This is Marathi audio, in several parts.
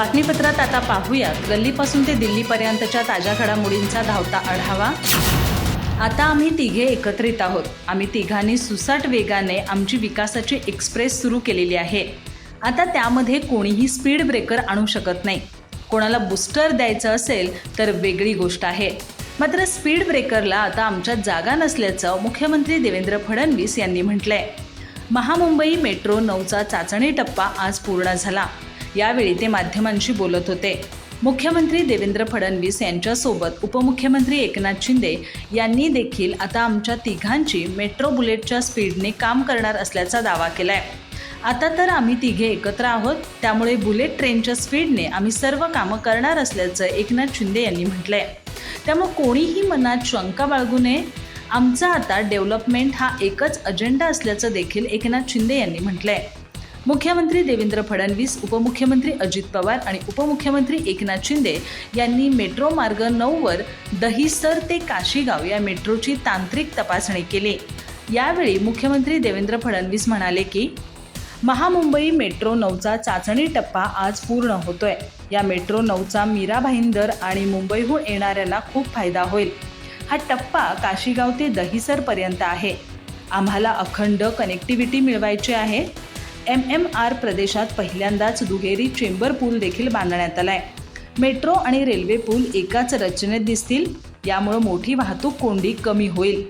बातमीपत्रात आता पाहूयात. गल्लीपासून ते दिल्लीपर्यंतच्या ताज्या घडामोडींचा धावता आढावा. आता आम्ही तिघे एकत्रित आहोत. आम्ही तिघांनी सुसाट वेगाने आमची विकासाची एक्सप्रेस सुरू केलेली आहे. आता त्यामध्ये कोणीही स्पीड ब्रेकर आणू शकत नाही. कोणाला बूस्टर द्यायचं असेल तर वेगळी गोष्ट आहे. मात्र स्पीड ब्रेकरला आता आमच्यात जागा नसल्याचं मुख्यमंत्री देवेंद्र फडणवीस यांनी म्हटलंय. महामुंबई मेट्रो नऊचा चाचणी टप्पा आज पूर्ण झाला. यावेळी ते माध्यमांशी बोलत होते. मुख्यमंत्री देवेंद्र फडणवीस यांच्यासोबत उपमुख्यमंत्री एकनाथ शिंदे यांनी देखील आता आमच्या तिघांची मेट्रो बुलेटच्या स्पीडने काम करणार असल्याचा दावा केलाय. आता तर आम्ही तिघे एकत्र आहोत त्यामुळे बुलेट ट्रेनच्या स्पीडने आम्ही सर्व कामं करणार असल्याचं एकनाथ शिंदे यांनी म्हटलंय. त्यामुळे कोणीही मनात शंका बाळगू नये. आमचा आता डेव्हलपमेंट हा एकच अजेंडा असल्याचं देखील एकनाथ शिंदे यांनी म्हटलंय. मुख्यमंत्री देवेंद्र फडणवीस उपमुख्यमंत्री अजित पवार आणि उपमुख्यमंत्री एकनाथ शिंदे यांनी मेट्रो मार्ग नऊवर दहिसर ते काशीगाव या मेट्रोची तांत्रिक तपासणी केली. यावेळी मुख्यमंत्री देवेंद्र फडणवीस म्हणाले की महामुंबई मेट्रो नऊचा चाचणी टप्पा आज पूर्ण होतोय. या मेट्रो नऊचा मीरा भाईंदर आणि मुंबईहून येणाऱ्यांना खूप फायदा होईल. हा टप्पा काशीगाव ते दहिसरपर्यंत आहे. आम्हाला अखंड कनेक्टिव्हिटी मिळवायची आहे. एम एम आर प्रदेशात पहिल्यांदाच दुहेरी चेंबर पूल देखील बांधण्यात आला आहे मेट्रो आणि रेल्वे पूल एकाच रचनेत दिसतील यामुळं मोठी वाहतूक कोंडी कमी होईल.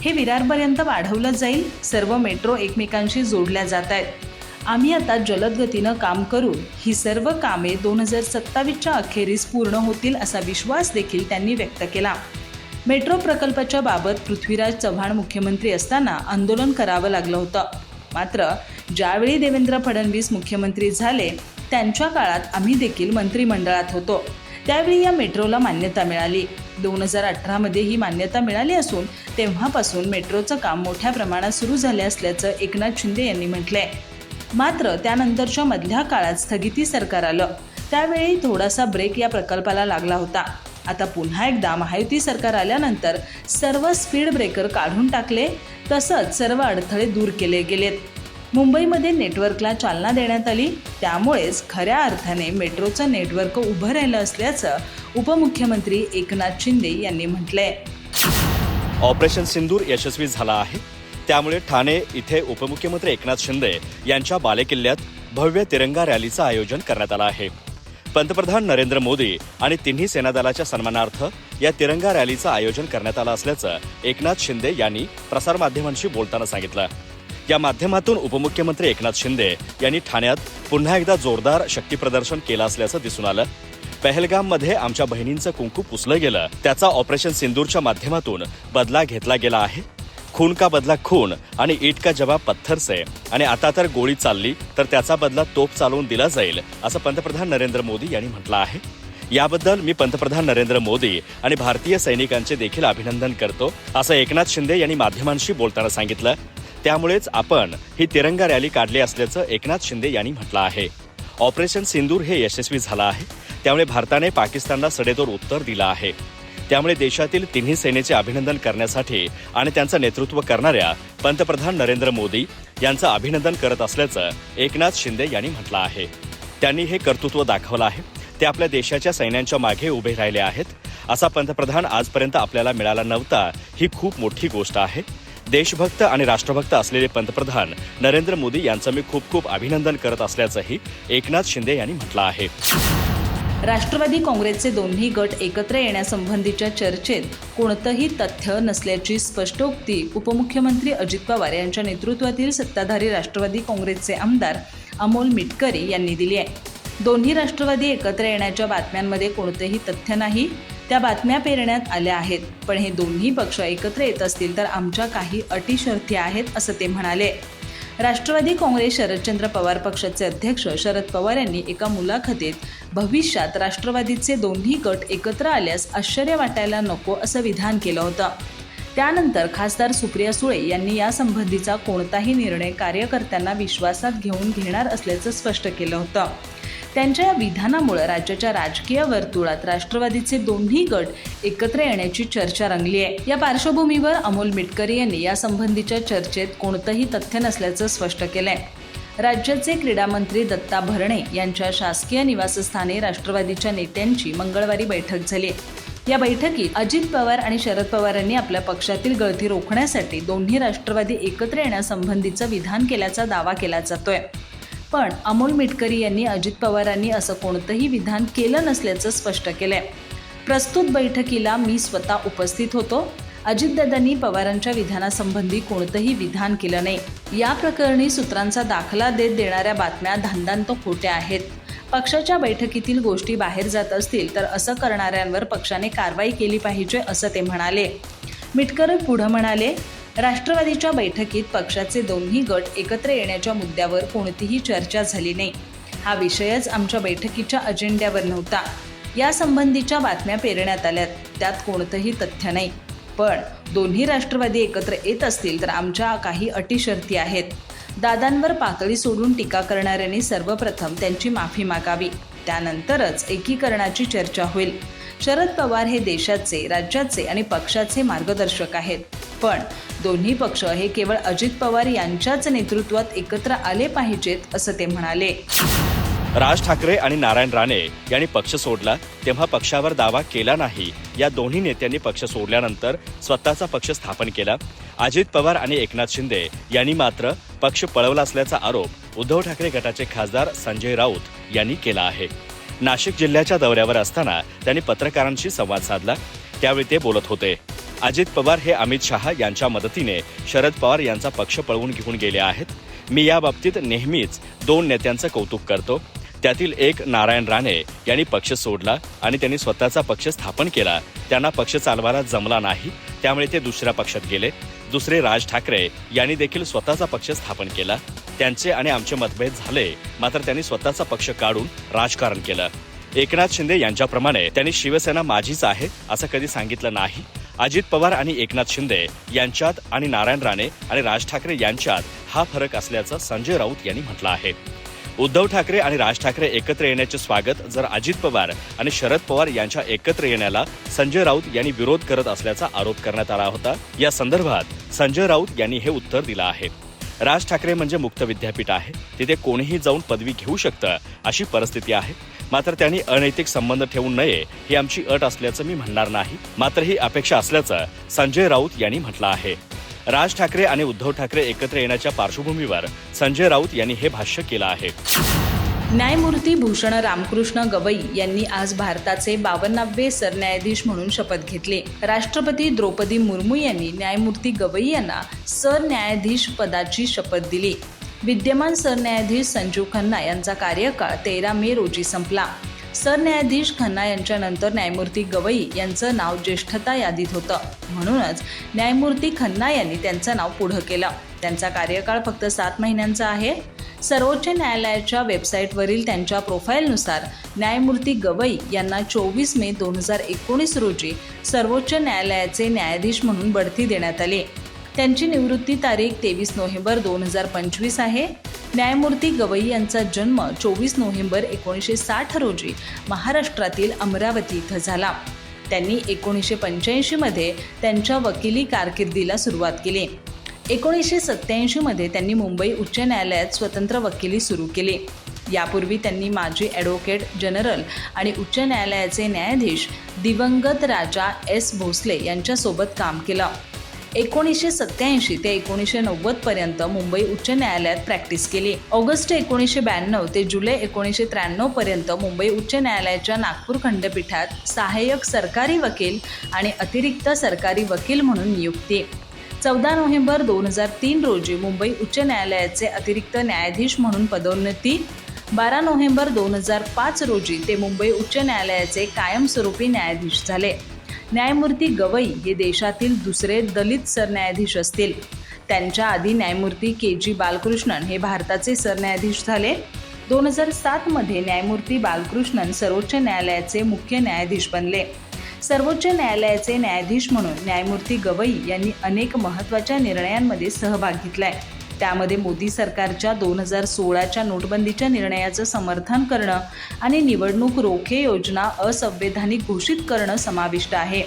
हे विरारपर्यंत वाढवलं जाईल सर्व मेट्रो एकमेकांशी जोडल्या जात आहेत आम्ही आता जलद गतीनं काम करून ही सर्व कामे दोन हजार सत्तावीसच्या अखेरीस पूर्ण होतील असा विश्वास देखील त्यांनी व्यक्त केला. मेट्रो प्रकल्पाच्या बाबत पृथ्वीराज चव्हाण मुख्यमंत्री असताना आंदोलन करावं लागलं होतं. मात्र ज्यावेळी देवेंद्र फडणवीस मुख्यमंत्री झाले त्यांच्या काळात आम्ही देखील मंत्रिमंडळात होतो. त्यावेळी या मेट्रोला मान्यता मिळाली. दोन हजार अठरामध्ये ही मान्यता मिळाली असून तेव्हापासून मेट्रोचं काम मोठ्या प्रमाणात सुरू झाले असल्याचं एकनाथ शिंदे यांनी म्हटलंय. मात्र त्यानंतरच्या मधल्या काळात स्थगिती सरकार आलं. त्यावेळी थोडासा ब्रेक या प्रकल्पाला लागला होता. आता पुन्हा एकदा महायुती सरकार आल्यानंतर सर्व स्पीड ब्रेकर काढून टाकले. तसंच सर्व अडथळे दूर केले गेलेत. मुंबईमध्ये नेटवर्कला चालना देण्यात आली. त्यामुळेच खऱ्या अर्थाने मेट्रोचं नेटवर्क उभं राहिलं असल्याचं उपमुख्यमंत्री एकनाथ शिंदे यांनी म्हटलंय. ऑपरेशन सिंदूर यशस्वी झाला आहे. त्यामुळे ठाणे इथे उपमुख्यमंत्री एकनाथ शिंदे यांच्या बालेकिल्ल्यात भव्य तिरंगा रॅलीचं आयोजन करण्यात आलं आहे. पंतप्रधान नरेंद्र मोदी आणि तिन्ही सेनादलाच्या सन्मानार्थ या तिरंगा रॅलीचं आयोजन करण्यात आलं असल्याचं एकनाथ शिंदे यांनी प्रसारमाध्यमांशी बोलताना सांगितलं. या माध्यमातून उपमुख्यमंत्री एकनाथ शिंदे यांनी ठाण्यात पुन्हा एकदा जोरदार शक्तीप्रदर्शन केलं असल्याचं दिसून आलं. पहलगाममध्ये आमच्या बहिणींचं कुंकू पुसलं गेलं. त्याचा ऑपरेशन सिंदूरच्या माध्यमातून बदला घेतला गेला आहे. खून का बदला खून आणि ईट का जवाब पत्थर से आणि आता तर गोळी चालली तर त्याचा बदला तोप चालवून दिला जाईल असं पंतप्रधान नरेंद्र मोदी यांनी म्हटलं आहे. याबद्दल मी पंतप्रधान नरेंद्र मोदी आणि भारतीय सैनिकांचे देखील अभिनंदन करतो असं एकनाथ शिंदे यांनी माध्यमांशी बोलताना सांगितलं. त्यामुळेच आपण ही तिरंगा रॅली काढली असल्याचं एकनाथ शिंदे यांनी म्हटलं आहे. ऑपरेशन सिंदूर हे यशस्वी झालं आहे. त्यामुळे भारताने पाकिस्तानला सडेतोड उत्तर दिलं आहे. त्यामुळे देशातील तिन्ही सेनेचे अभिनंदन करण्यासाठी आणि त्यांचं नेतृत्व करणाऱ्या पंतप्रधान नरेंद्र मोदी यांचं अभिनंदन करत असल्याचं एकनाथ शिंदे यांनी म्हटलं आहे. त्यांनी हे कर्तृत्व दाखवलं आहे. ते आपल्या देशाच्या सैन्यांच्या मागे उभे राहिले आहेत. असा पंतप्रधान आजपर्यंत आपल्याला मिळाला नव्हता ही खूप मोठी गोष्ट आहे. देशभक्त आणि राष्ट्रभक्त असलेले पंतप्रधान नरेंद्र मोदी यांचं मी खूप खूप अभिनंदन करत असल्याचंही एकनाथ शिंदे यांनी म्हटलं आहे. राष्ट्रवादी काँग्रेसचे दोन्ही गट एकत्र येण्यासंबंधीच्या चर्चेत कोणतंही तथ्य नसल्याची स्पष्टोक्ती उपमुख्यमंत्री अजित पवार यांच्या नेतृत्वातील सत्ताधारी राष्ट्रवादी काँग्रेसचे आमदार अमोल मिटकरी यांनी दिली आहे. दोन्ही राष्ट्रवादी एकत्र येण्याच्या बातम्यांमध्ये कोणतेही तथ्य नाही त्या बातम्या पेरण्यात आल्या आहेत. पण हे दोन्ही पक्ष एकत्र येत असतील तर आमच्या काही अटी शर्थी आहेत असं ते म्हणाले. राष्ट्रवादी काँग्रेस शरदचंद्र पवार पक्षाचे अध्यक्ष शरद पवार यांनी एका मुलाखतीत भविष्यात राष्ट्रवादीचे दोन्ही गट एकत्र आल्यास आश्चर्य वाटायला नको असं विधान केलं होतं. त्यानंतर खासदार सुप्रिया सुळे यांनी यासंबंधीचा कोणताही निर्णय कार्यकर्त्यांना विश्वासात घेऊन घेणार असल्याचं स्पष्ट केलं होतं. त्यांच्या या विधानामुळे राज्याच्या राजकीय वर्तुळात राष्ट्रवादीचे दोन्ही गट एकत्र येण्याची चर्चा रंगली आहे. या पार्श्वभूमीवर अमोल मिटकरी यांनी यासंबंधीच्या चर्चेत कोणतंही तथ्य नसल्याचं स्पष्ट केलंय. राज्याचे क्रीडा मंत्री दत्ता भरणे यांच्या शासकीय निवासस्थानी राष्ट्रवादीच्या नेत्यांची मंगळवारी बैठक झाली या बैठकीत अजित पवार आणि शरद पवारांनी आपल्या पक्षातील गळती रोखण्यासाठी दोन्ही राष्ट्रवादी एकत्र येण्यासंबंधीचं विधान केल्याचा दावा केला जातोय. पण अमोल मिटकरी यांनी अजित पवारांनी असं कोणतंही विधान केलं नसल्याचं स्पष्ट केलंय. प्रस्तुत बैठकीला मी स्वतः उपस्थित होतो. अजितदादांनी पवारांच्या विधानासंबंधी कोणतंही विधान केलं नाही. या प्रकरणी सूत्रांचा दाखला देत देणाऱ्या बातम्या धांदांत खोट्या आहेत. पक्षाच्या बैठकीतील गोष्टी बाहेर जात असतील तर असं करणाऱ्यांवर पक्षाने कारवाई केली पाहिजे असं ते म्हणाले. मिटकर पुढं म्हणाले राष्ट्रवादीच्या बैठकीत पक्षाचे दोन्ही गट एकत्र येण्याच्या मुद्द्यावर कोणतीही चर्चा झाली नाही. हा विषयच आमच्या बैठकीच्या अजेंड्यावर नव्हता. यासंबंधीच्या बातम्या पेरण्यात आल्यात. त्यात कोणतंही तथ्य नाही. पण दोन्ही राष्ट्रवादी एकत्र येत असतील तर आमच्या काही अटी शर्ती आहेत. दादांवर पातळी सोडून टीका करणाऱ्यांनी सर्वप्रथम त्यांची माफी मागावी. त्यानंतरच एकीकरणाची चर्चा होईल. शरद पवार हे देशाचे राज्याचे आणि पक्षाचे मार्गदर्शक आहेत. पण दोन्ही पक्ष हे केवळ अजित पवार यांच्याच नेतृत्वात एकत्र आले पाहिजेत असं ते म्हणाले. राज ठाकरे आणि नारायण राणे यांनी पक्ष सोडला तेव्हा पक्षावर दावा केला नाही. या दोन्ही नेत्यांनी पक्ष सोडल्यानंतर स्वतःचा पक्ष स्थापन केला. अजित पवार आणि एकनाथ शिंदे यांनी मात्र पक्ष पळवला असल्याचा आरोप उद्धव ठाकरे गटाचे खासदार संजय राऊत यांनी केला आहे. नाशिक जिल्ह्याच्या दौऱ्यावर असताना त्यांनी पत्रकारांशी संवाद साधला. त्यावेळी ते बोलत होते. अजित पवार हे अमित शहा यांच्या मदतीने शरद पवार यांचा पक्ष पळवून घेऊन गेले आहेत. मी या बाबतीत नेहमीच दोन नेत्यांचं कौतुक करतो. त्यातील एक नारायण राणे यांनी पक्ष सोडला आणि त्यांनी स्वतःचा पक्ष स्थापन केला. त्यांना पक्ष चालवायला जमला नाही त्यामुळे ते दुसऱ्या पक्षात गेले. दुसरे राज ठाकरे यांनी देखील स्वतःचा पक्ष स्थापन केला. त्यांचे आणि आमचे मतभेद झाले. मात्र त्यांनी स्वतःचा पक्ष काढून राजकारण केलं. एकनाथ शिंदे यांच्याप्रमाणे त्यांनी शिवसेना माझीच आहे असं कधी सांगितलं नाही. अजित पवार आणि एकनाथ शिंदे यांच्यात आणि नारायण राणे आणि राज ठाकरे यांच्यात हा फरक असल्याचं संजय राऊत यांनी म्हटलं आहे. उद्धव ठाकरे आणि राज ठाकरे एकत्र येण्याचे स्वागत जर अजित पवार आणि शरद पवार यांच्या एकत्र येण्याला संजय राऊत यांनी विरोध करत असल्याचा आरोप करण्यात आला होता. या संदर्भात संजय राऊत यांनी हे उत्तर दिलं आहे. राज ठाकरे म्हणजे मुक्त विद्यापीठ आहे. तिथे कोणीही जाऊन पदवी घेऊ शकतं अशी परिस्थिती आहे. मात्र त्यांनी अनैतिक संबंध ठेवू नये ही आमची अट असल्याचं मी म्हणणार नाही. मात्र ही अपेक्षा असल्याचं संजय राऊत यांनी म्हटलं आहे. राज ठाकरे आणि उद्धव ठाकरे एकत्र येण्याच्या पार्श्वभूमीवर संजय राऊत यांनी हे भाष्य केलं आहे. न्यायमूर्ती भूषण रामकृष्ण गवई यांनी आज भारताचे बावन्नावे सरन्यायाधीश म्हणून शपथ घेतली. राष्ट्रपती द्रौपदी मुर्मू यांनी न्यायमूर्ती गवई यांना सरन्यायाधीश पदाची शपथ दिली. विद्यमान सरन्यायाधीश संजीव खन्ना यांचा कार्यकाळ तेरा मे रोजी संपला. सरन्यायाधीश खन्ना यांच्यानंतर न्यायमूर्ती गवई यांचं नाव ज्येष्ठता यादीत होतं. म्हणूनच न्यायमूर्ती खन्ना यांनी त्यांचं नाव पुढं केलं. त्यांचा कार्यकाळ फक्त सात महिन्यांचा आहे. सर्वोच्च न्यायालयाच्या वेबसाईटवरील त्यांच्या प्रोफाईलनुसार न्यायमूर्ती गवई यांना चोवीस मे दोन हजार एकोणीस रोजी सर्वोच्च न्यायालयाचे न्यायाधीश म्हणून बढती देण्यात आली. त्यांची निवृत्ती तारीख तेवीस नोव्हेंबर दोन हजार पंचवीस आहे. न्यायमूर्ती गवई यांचा जन्म चोवीस नोव्हेंबर एकोणीसशे साठ रोजी महाराष्ट्रातील अमरावती इथं झाला. त्यांनी एकोणीसशे पंच्याऐंशीमध्ये त्यांच्या वकिली कारकिर्दीला सुरुवात केली. एकोणीसशे सत्त्याऐंशीमध्ये त्यांनी मुंबई उच्च न्यायालयात स्वतंत्र वकिली सुरू केली. यापूर्वी त्यांनी माजी ॲडव्होकेट जनरल आणि उच्च न्यायालयाचे न्यायाधीश दिवंगत राजा एस भोसले यांच्यासोबत काम केलं. एकोणीसशे सत्याऐंशी ते एकोणीसशे नव्वद पर्यंत मुंबई उच्च न्यायालयात प्रॅक्टिस केली. ऑगस्ट एकोणीसशे ब्याण्णव ते जुलै एकोणीसशे त्र्याण्णव पर्यंत मुंबई उच्च न्यायालयाच्या नागपूर खंडपीठात सहाय्यक सरकारी वकील आणि अतिरिक्त सरकारी वकील म्हणून नियुक्ती. चौदा नोव्हेंबर दोन हजार तीन रोजी मुंबई उच्च न्यायालयाचे अतिरिक्त न्यायाधीश म्हणून पदोन्नती. बारा नोव्हेंबर दोन हजार पाच रोजी ते मुंबई उच्च न्यायालयाचे कायमस्वरूपी न्यायाधीश झाले. न्यायमूर्ती गवई हे देशातील दुसरे दलित सरन्यायाधीश असतील. त्यांच्या आधी न्यायमूर्ती के जी बालकृष्णन हे भारताचे सरन्यायाधीश झाले. दोन हजार सातमध्ये न्यायमूर्ती बालकृष्णन सर्वोच्च न्यायालयाचे मुख्य न्यायाधीश बनले. सर्वोच्च न्यायालयाचे न्यायाधीश म्हणून न्यायमूर्ती गवई यांनी अनेक महत्त्वाच्या निर्णयांमध्ये सहभाग घेतलाय. त्यामध्ये मोदी सरकारच्या दोन हजार सोळाच्या नोटबंदीच्या निर्णयाचं समर्थन करणं आणि निवडणूक रोखे योजना असंवैधानिक घोषित करणं समाविष्ट आहे.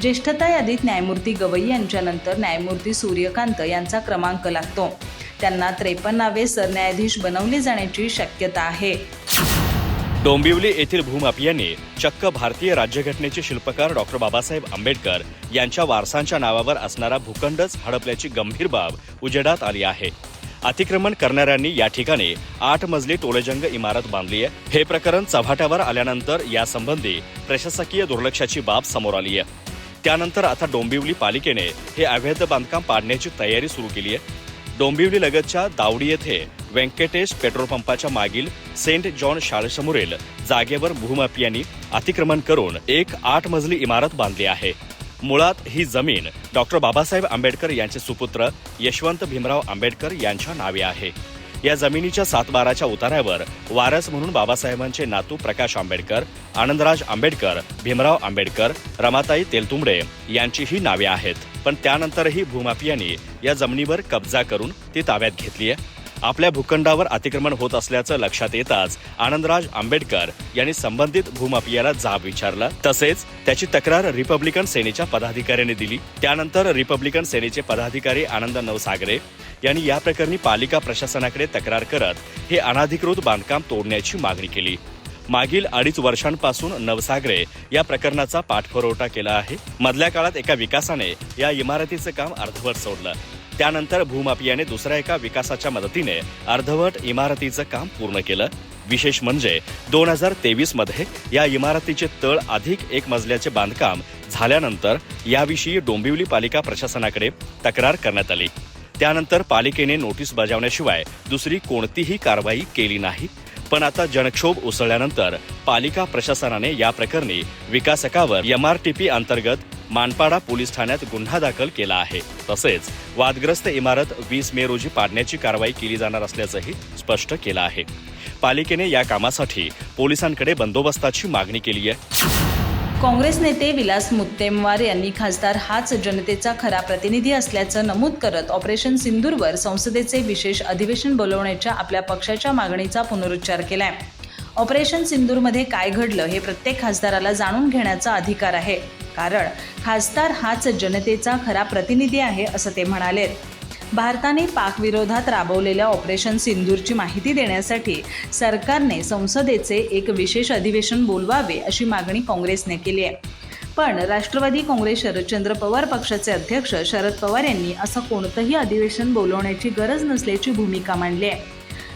ज्येष्ठता यादीत न्यायमूर्ती गवई यांच्यानंतर न्यायमूर्ती सूर्यकांत यांचा क्रमांक लागतो. त्यांना त्रेपन्नावे सरन्यायाधीश बनवले जाण्याची शक्यता आहे. डोंबिवली येथील भूमाफियांनी चक्क भारतीय राज्यघटनेचे शिल्पकार डॉक्टर बाबासाहेब आंबेडकर यांच्या वारसांच्या नावावर असणारा भूखंडच हडपल्याची गंभीर बाब उजेडात आली आहे. अतिक्रमण करणाऱ्यांनी या ठिकाणी आठ मजली टोलेजंग इमारत बांधली आहे. हे प्रकरण चव्हाट्यावर आल्यानंतर यासंबंधी प्रशासकीय दुर्लक्षाची बाब समोर आली आहे. त्यानंतर आता डोंबिवली पालिकेने हे अवैध बांधकाम पाडण्याची तयारी सुरू केली आहे. डोंबिवली लगतच्या दावडी येथे व्यंकटेश पेट्रोल पंपाच्या मागील सेंट जॉन शाळेसमोरील जागेवर भूमापियांनी अतिक्रमण करून एक आठ मजली इमारत बांधली आहे. मुळात ही जमीन डॉक्टर बाबासाहेब आंबेडकर यांचे सुपुत्र यशवंत भीमराव आंबेडकर यांच्या नावे आहे. या जमिनीच्या सातबाराच्या उतार्यावर वारस म्हणून बाबासाहेबांचे नातू प्रकाश आंबेडकर आनंदराज आंबेडकर भीमराव आंबेडकर रमाताई तेलतुंबडे यांचीही नावे आहेत. पण त्यानंतरही भूमाफियांनी या जमिनीवर कब्जा करून ती ताब्यात घेतली आहे आपल्या भूखंडावर अतिक्रमण होत असल्याचं लक्षात येताच आनंदराज आंबेडकर यांनी संबंधित भूमाफियाला जाब विचारला. तसेच त्याची तक्रार रिपब्लिकन सेनेच्या पदाधिकाऱ्यांनी दिली. त्यानंतर रिपब्लिकन सेनेचे पदाधिकारी आनंद नवसागरे यांनी या प्रकरणी पालिका प्रशासनाकडे तक्रार करत हे अनाधिकृत बांधकाम तोडण्याची मागणी केली. मागील अडीच वर्षांपासून नवसागरे या प्रकरणाचा पाठपुरवठा केला आहे. मधल्या काळात एका विकासाने या इमारतीचं काम अर्धवट सोडलं. त्यानंतर भूमाफियाने दुसऱ्या एका विकासाच्या मदतीने अर्धवट इमारतीचं काम पूर्ण केलं. विशेष म्हणजे दोन हजार तेवीसमध्ये या इमारतीचे तळ अधिक एक मजल्याचे बांधकाम झाल्यानंतर याविषयी डोंबिवली पालिका प्रशासनाकडे तक्रार करण्यात आली. त्यानंतर पालिकेने नोटीस बजावण्याशिवाय दुसरी कोणतीही कारवाई केली नाही. पण आता जनक्षोभ उसळल्यानंतर पालिका प्रशासनाने या प्रकरणी विकासकावर एमआरटीपी अंतर्गत मानपाडा पोलीस ठाण्यात गुन्हा दाखल केला आहे. तसेच वादग्रस्त इमारत वीस मे रोजी पाडण्याची कारवाई केली जाणार असल्याचंही स्पष्ट केलं आहे. पालिकेने या कामासाठी पोलिसांकडे बंदोबस्ताची मागणी केली आहे. काँग्रेस नेते विलास मुत्तेमवार यांनी खासदार हाच जनतेचा खरा प्रतिनिधी असल्याचं नमूद करत ऑपरेशन सिंदूरवर संसदेचे विशेष अधिवेशन बोलवण्याच्या आपल्या पक्षाच्या मागणीचा पुनरुच्चार केलाय. ऑपरेशन सिंदूरमध्ये काय घडलं हे प्रत्येक खासदाराला जाणून घेण्याचा अधिकार आहे. कारण खासदार हाच जनतेचा खरा प्रतिनिधी आहे असं ते म्हणाले भारताने पाकविरोधात राबवलेल्या ऑपरेशन सिंदूरची माहिती देण्यासाठी सरकारने संसदेचे एक विशेष अधिवेशन बोलवावे अशी मागणी काँग्रेसने केली आहे. पण राष्ट्रवादी काँग्रेस शरदचंद्र पवार पक्षाचे अध्यक्ष शरद पवार यांनी असं कोणतंही अधिवेशन बोलवण्याची गरज नसल्याची भूमिका मांडली आहे.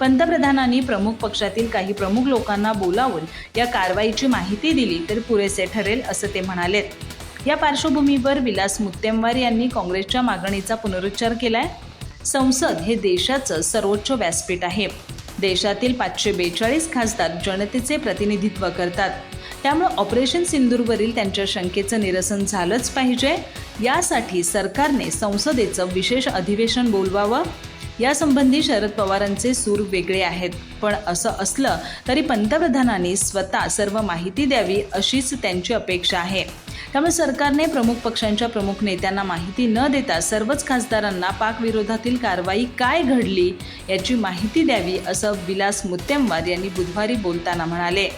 पंतप्रधानांनी प्रमुख पक्षातील काही प्रमुख लोकांना बोलावून या कारवाईची माहिती दिली तर पुरेसे ठरेल असं ते म्हणालेत. या पार्श्वभूमीवर विलास मुत्तेमवार यांनी काँग्रेसच्या मागणीचा पुनरुच्चार केलाय. संसद हे देशाचं सर्वोच्च व्यासपीठ आहे. देशातील पाचशे बेचाळीस खासदार जनतेचे प्रतिनिधित्व करतात. त्यामुळे ऑपरेशन सिंदूरवरील त्यांच्या शंकेचं निरसन झालंच पाहिजे. यासाठी सरकारने संसदेचं विशेष अधिवेशन बोलवावं. यासंबंधी शरद पवारांचे सूर वेगळे आहेत. पण असं असलं तरी पंतप्रधानांनी स्वतः सर्व माहिती द्यावी अशीच त्यांची अपेक्षा आहे. त्यामुळे सरकारने प्रमुख पक्षांच्या प्रमुख नेत्यांना माहिती न देता सर्वच खासदारांना पाकविरोधातील कारवाई काय घडली याची माहिती द्यावी असं विलास मुत्तेमवार यांनी बुधवारी बोलताना म्हणाले.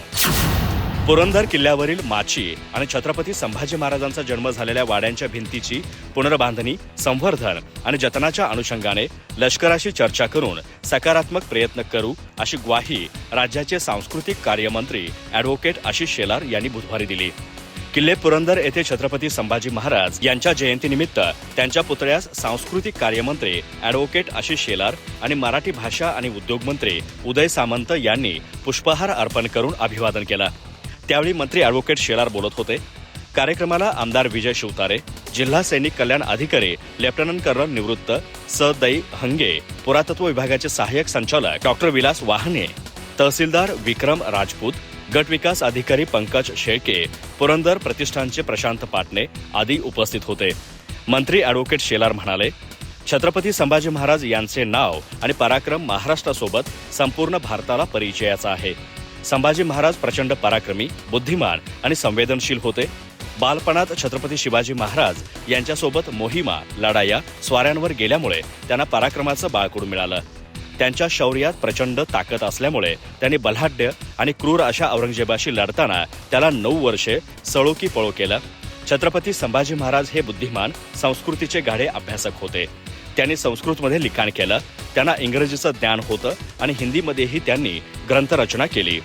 पुरंदर किल्ल्यावरील माची आणि छत्रपती संभाजी महाराजांचा जन्म झालेल्या वाड्यांच्या भिंतीची पुनर्बांधणी संवर्धन आणि जतनाच्या अनुषंगाने लष्कराशी चर्चा करून सकारात्मक प्रयत्न करू अशी ग्वाही राज्याचे सांस्कृतिक कार्यमंत्री अॅडव्होकेट आशिष शेलार यांनी बुधवारी दिली. किल्ले पुरंदर येथे छत्रपती संभाजी महाराज यांच्या जयंतीनिमित्त त्यांच्या पुतळ्यास सांस्कृतिक कार्यमंत्री अॅडव्होकेट आशिष शेलार आणि मराठी भाषा आणि उद्योग मंत्री उदय सामंत यांनी पुष्पहार अर्पण करून अभिवादन केलं. त्यावेळी मंत्री अॅडव्होकेट शेलार बोलत होते. कार्यक्रमाला आमदार विजय शिवतारे जिल्हा सैनिक कल्याण अधिकारी लेफ्टनंट कर्नल निवृत्त सदई हंगे पुरातत्व विभागाचे सहाय्यक संचालक डॉक्टर विलास वाहने तहसीलदार विक्रम राजपूत गट विकास अधिकारी पंकज शेळके पुरंदर प्रतिष्ठानचे प्रशांत पाटणे आदी उपस्थित होते. मंत्री अॅडव्होकेट शेलार म्हणाले छत्रपती संभाजी महाराज यांचे नाव आणि पराक्रम महाराष्ट्रासोबत संपूर्ण भारताला परिचयाचा आहे. संभाजी महाराज प्रचंड पराक्रमी बुद्धिमान आणि संवेदनशील होते. बालपणात छत्रपती शिवाजी महाराज यांच्यासोबत मोहिमा लढाया स्वाऱ्यांवर गेल्यामुळे त्यांना पराक्रमाचं बाळकुड मिळालं. त्यांच्या शौर्यात प्रचंड ताकद असल्यामुळे त्यांनी बलाढ्य आणि क्रूर अशा औरंगजेबाशी लढताना त्याला नऊ वर्षे सळोकी पळो केलं. छत्रपती संभाजी महाराज हे बुद्धिमान संस्कृतीचे गाढे अभ्यासक होते. त्यांनी संस्कृतमध्ये लिखाण केलं. त्यांना इंग्रजीचं ज्ञान होतं आणि हिंदीमध्येही त्यांनी ग्रंथरचना केली.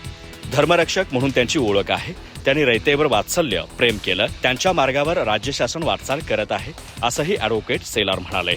धर्मरक्षक म्हणून त्यांची ओळख आहे. त्यांनी रयतेवर वात्सल्य प्रेम केलं. त्यांच्या मार्गावर राज्य शासन वाटचाल करत आहे असंही ॲडव्होकेट सेलार म्हणाले.